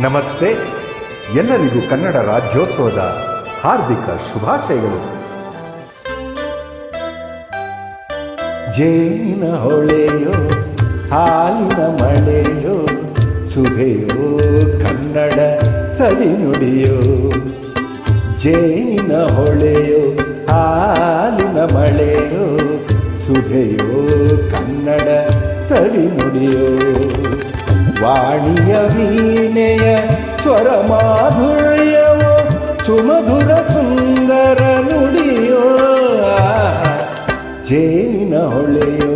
ನಮಸ್ತೆ. ಎಲ್ಲರಿಗೂ ಕನ್ನಡ ರಾಜ್ಯೋತ್ಸವದ ಹಾರ್ದಿಕ ಶುಭಾಶಯಗಳು. ಜೇನಿನ ಹೊಳೆಯೋ, ಹಾಲಿನ ಮಳೆಯೋ, ಸುಧೆಯೋ, ಕನ್ನಡ ಸರಿ ನುಡಿಯೋ. ಜೇನಿನ ಹೊಳೆಯೋ, ಹಾಲಿನ ಮಳೆಯೋ, ಸುಧೆಯೋ, ಕನ್ನಡ ಸರಿ ನುಡಿಯೋ. ವಾಣಿಯ ವೀಣೆಯ ಸ್ವರ ಮಾಧುರ್ಯವೋ ಸುಮಧುರ ಸುಂದರ ನುಡಿಯೋ ಜೇನಿನ ಹೊಳೆಯೋ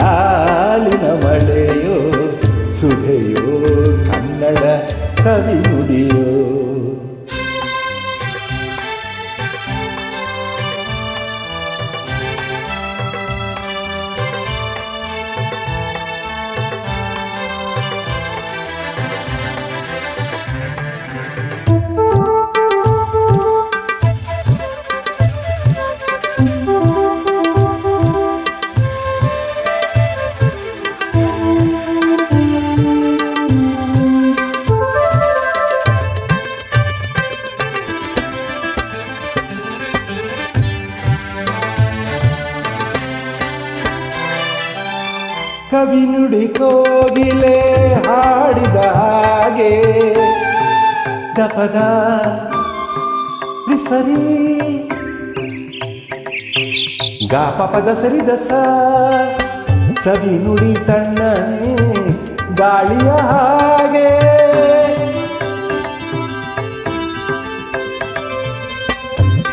ಹಾಲಿನ ಮಳೆಯೋ ಸುಧೆಯೋ ಕನ್ನಡ ಕವಿ ನುಡಿಯೋ ಕವಿ ನುಡಿ ಕೋಗಿಲೆ ಹಾಡಿದ ಹಾಗೆ. ಗಪದ ಸರಿ ಗಾಪ ಪದ ದಸ. ಸವಿ ನುಡಿ ತಣ್ಣನೆ ಗಾಳಿಯ ಹಾಗೆ.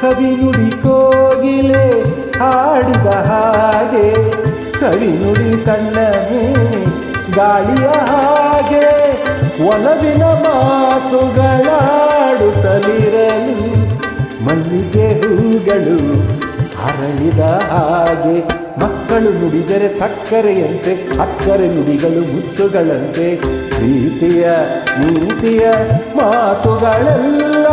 ಕವಿ ನುಡಿ ಕೋಗಿಲೆ ಹಾಡಿದ ಹಾಗೆ. ಸವಿ ನುಡಿ ತಣ್ಣನೆ ಗಾಳಿಯ ಹಾಗೆ ಒಲವಿನ ಮಾತುಗಳಾಡುತ್ತಲಿರಲಿ. ಮಲ್ಲಿಗೆ ಹೂಗಳು ಅರಳಿದ ಹಾಗೆ ಮಕ್ಕಳು ನುಡಿದರೆ ಸಕ್ಕರೆಯಂತೆ, ಅಕ್ಕರೆ ನುಡಿಗಳು ಮುತ್ತುಗಳಂತೆ, ಪ್ರೀತಿಯ, ನೀತಿಯ ಮಾತುಗಳೆಲ್ಲ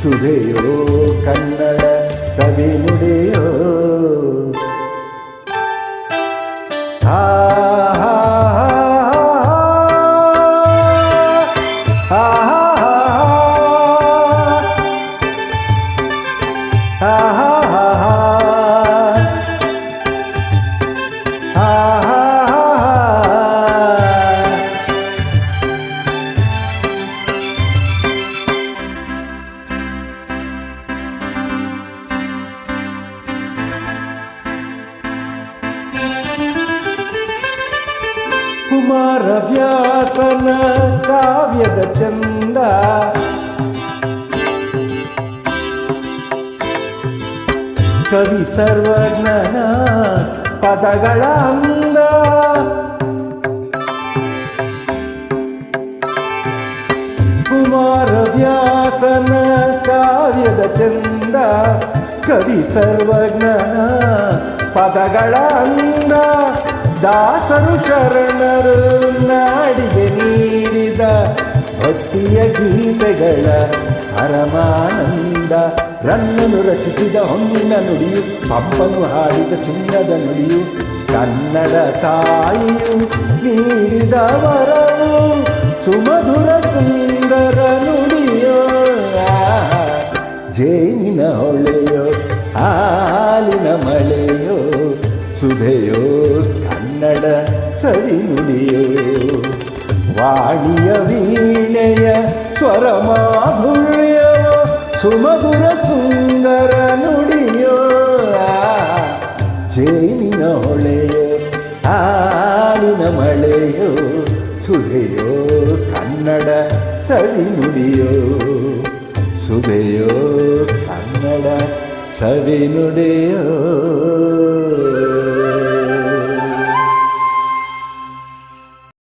ಸುಧೆಯೋ ಕನ್ನಡ ಸವಿ ನುಡಿಯೋ ಆ ಹಾ ಹಾ ಹಾ ಹಾ ಕುಮಾರ ವ್ಯಾಸನ ಕಾವ್ಯದ ಚಂದ. ಕವಿ ಸರ್ವಜ್ಞನ ಪದಗಳ ಅಂದ ಕುಮಾರ ವ್ಯಾಸನ ಕಾವ್ಯದ ಚಂದ. ಕವಿ ಸರ್ವಜ್ಞನ ಪದಗಳ ಅಂದ ದಾಸರು ಶರಣರು ನಾಡಿಗೆ ನೀಡಿದ ಭಕ್ತಿಯ ಗೀತೆಗಳ ಪರಮಾನಂದ. ರನ್ನನು ರಚಿಸಿದ ಹೊನ್ನಿನ ನುಡಿಯು, ಪಪ್ಪನು ಹಾಡಿದ ಚಿನ್ನದ ನುಡಿಯು, ಕನ್ನಡ ತಾಯಿಯು ನೀಡಿದ ವರವು ಸುಮಧುರ ಸುಂದರ ನುಡಿಯೋ, ಜೇನಿನ ಹೊಳೆಯೋ, ಹಾಲಿನ ಮಳೆಯೋ, ಸುಧೆಯೋ ಕನ್ನಡ ಸರಿ ನುಡಿಯೋ. ವಾಣಿಯ ವೀಣೆಯ ಸ್ವರ ಮಾಧುರ್ಯ ಸುಮಧುರ ಸುಂದರ ನುಡಿಯೋ. ಜೇನಿನ ಹೊಳೆಯೋ, ಹಾಲಿನ ಮಳೆಯೋ, ಸುಧೆಯೋ ಕನ್ನಡ ಸರಿನುಡಿಯೋ ಸುಧೆಯೋ ಕನ್ನಡ ಸವಿ ನುಡಿಯೋ.